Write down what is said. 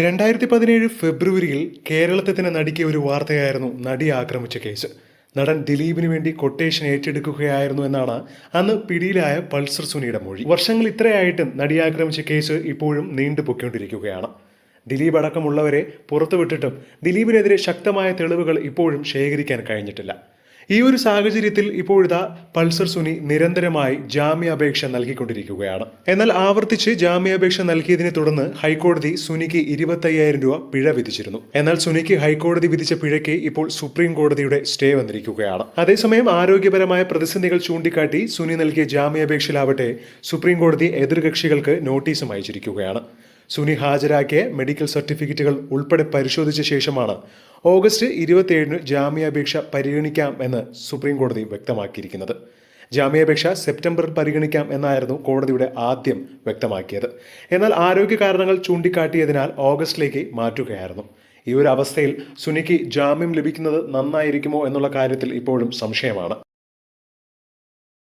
രണ്ടായിരത്തി പതിനേഴ് ഫെബ്രുവരിയിൽ കേരളത്തെ തന്നെ നടിക്കിയ ഒരു വാർത്തയായിരുന്നു നടി ആക്രമിച്ച കേസ്. നടൻ ദിലീപിന് വേണ്ടി കൊട്ടേഷൻ ഏറ്റെടുക്കുകയായിരുന്നു എന്നാണ് അന്ന് പിടിയിലായ പൾസർ സുനിയുടെ മൊഴി. വർഷങ്ങൾ ഇത്രയായിട്ടും നടി ആക്രമിച്ച കേസ് ഇപ്പോഴും നീണ്ടു പൊയ്ക്കൊണ്ടിരിക്കുകയാണ് ദിലീപ് അടക്കമുള്ളവരെ പുറത്തുവിട്ടിട്ടും ദിലീപിനെതിരെ ശക്തമായ തെളിവുകൾ ഇപ്പോഴും ശേഖരിക്കാൻ കഴിഞ്ഞിട്ടില്ല. ഈ ഒരു സാഹചര്യത്തിൽ ഇപ്പോഴത്തെ പൾസർ സുനി നിരന്തരമായി ജാമ്യാപേക്ഷ നൽകിക്കൊണ്ടിരിക്കുകയാണ്. എന്നാൽ ആവർത്തിച്ച് ജാമ്യാപേക്ഷ നൽകിയതിനെ തുടർന്ന് ഹൈക്കോടതി സുനിക്ക് ഇരുപത്തയ്യായിരം രൂപ പിഴ വിധിച്ചിരുന്നു. എന്നാൽ സുനിക്ക് ഹൈക്കോടതി വിധിച്ച പിഴയ്ക്ക് ഇപ്പോൾ സുപ്രീം കോടതിയുടെ സ്റ്റേ വന്നിരിക്കുകയാണ്. അതേസമയം ആരോഗ്യപരമായ പ്രതിസന്ധികൾ ചൂണ്ടിക്കാട്ടി സുനി നൽകിയ ജാമ്യാപേക്ഷയിലാവട്ടെ സുപ്രീം കോടതി എതിർകക്ഷികൾക്ക് നോട്ടീസും അയച്ചിരിക്കുകയാണ്. സുനി ഹാജരാക്കിയ മെഡിക്കൽ സർട്ടിഫിക്കറ്റുകൾ ഉൾപ്പെടെ പരിശോധിച്ച ശേഷമാണ് ഓഗസ്റ്റ് ഇരുപത്തിയേഴിന് ജാമ്യാപേക്ഷ പരിഗണിക്കാം എന്ന് സുപ്രീം കോടതി വ്യക്തമാക്കിയിരിക്കുന്നത്. ജാമ്യാപേക്ഷ സെപ്റ്റംബറിൽ പരിഗണിക്കാം എന്നായിരുന്നു കോടതിയുടെ ആദ്യം വ്യക്തമാക്കിയത്. എന്നാൽ ആരോഗ്യ കാരണങ്ങൾ ചൂണ്ടിക്കാട്ടിയതിനാൽ ഓഗസ്റ്റിലേക്ക് മാറ്റുകയായിരുന്നു. ഈ ഒരു അവസ്ഥയിൽ സുനിക്ക് ജാമ്യം ലഭിക്കുന്നത് നന്നായിരിക്കുമോ എന്നുള്ള കാര്യത്തിൽ ഇപ്പോഴും സംശയമാണ്.